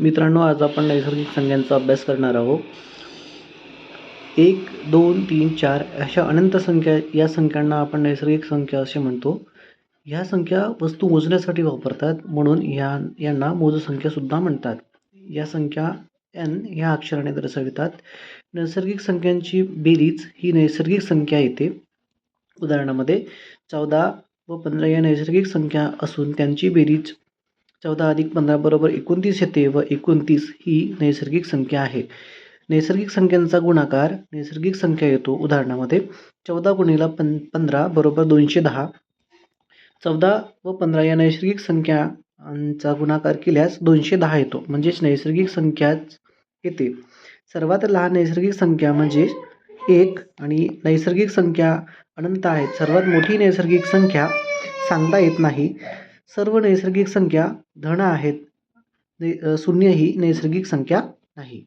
मित्रांनो आज आपण नैसर्गिक संख्यांचा अभ्यास करणार आहोत. एक दोन तीन चार अशा अनंत संख्या या संख्यांना आपण नैसर्गिक संख्या असे म्हणतो. ह्या संख्या वस्तू मोजण्यासाठी वापरतात म्हणून ह्या यांना मोजसंख्यासुद्धा म्हणतात. या संख्या एन ह्या अक्षराने दर्शवितात. नैसर्गिक संख्यांची बेरीज ही नैसर्गिक संख्या येते. उदाहरणामध्ये चौदा व पंधरा या नैसर्गिक संख्या असून त्यांची बेरीज चौदा अधिक पंधरा बरोबर एकोणतीस येते व एकोणतीस ही नैसर्गिक संख्या आहे. नैसर्गिक संख्यांचा गुणाकार नैसर्गिक संख्या येतो उदाहरणामध्ये चौदा गुणीला पं पंधरा बरोबर दोनशे दहा. चौदा व पंधरा या नैसर्गिक संख्यांचा गुणाकार केल्यास दोनशे दहा येतो. म्हणजेच नैसर्गिक संख्याच येते. सर्वात लहान नैसर्गिक संख्या म्हणजे एक आणि नैसर्गिक संख्या अनंत आहेत. सर्वात मोठी नैसर्गिक संख्या सांगता येत नाही. सर्व नैसर्गिक संख्या धन आहेत. नै शून्य ही नैसर्गिक संख्या नाही.